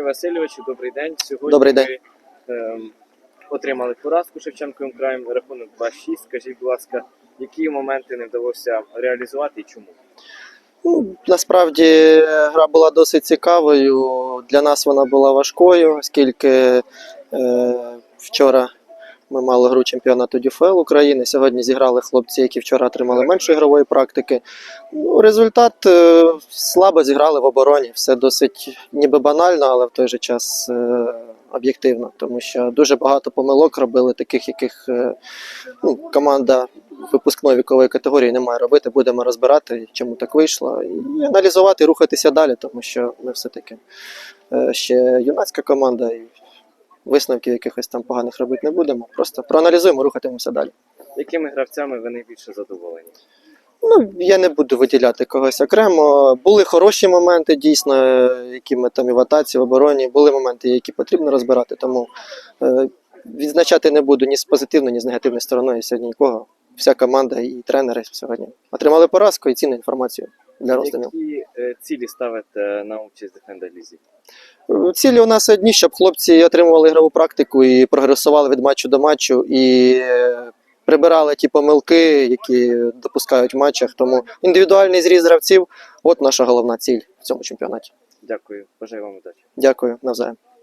Дмитре Васильовичу, добрий день. Сьогодні Добрий день. ви е, отримали поразку Шевченковим краєм, рахунок 2-6. Скажіть, будь ласка, які моменти не вдалося реалізувати і чому? Ну, насправді гра була досить цікавою. Для нас вона була важкою, оскільки е, вчора ми мали гру чемпіонату ДЮФЛ України. Сьогодні зіграли хлопці, які вчора отримали менше ігрової практики. Ну, результат е, слабо зіграли в обороні. Все досить ніби банально, але в той же час е, об'єктивно, тому що дуже багато помилок робили, таких, яких е, ну, команда випускної вікової категорії не має робити. Будемо розбирати, чому так вийшло, і аналізувати, рухатися далі, тому що ми все-таки ще юнацька команда, і висновків якихось там поганих робити не будемо. Просто проаналізуємо, рухатимемося далі. Якими гравцями ви найбільше задоволені? Ну, я не буду виділяти когось окремо. Були хороші моменти, дійсно, які ми там і в атаці, в обороні. Були моменти, які потрібно розбирати. Тому е, відзначати не буду ні з позитивної, ні з негативної стороною сьогодні нікого. Вся команда і тренери сьогодні отримали поразку і цінну інформацію для роздумів. Е, цілі ставите на участь в Defender Лізі? Е, Цілі у нас одні, щоб хлопці отримували ігрову практику і прогресували від матчу до матчу, і е, прибирали ті помилки, які допускають в матчах. Тому індивідуальний зріз гравців от наша головна ціль в цьому чемпіонаті. Дякую, бажаю вам удачі. Дякую навзаєм.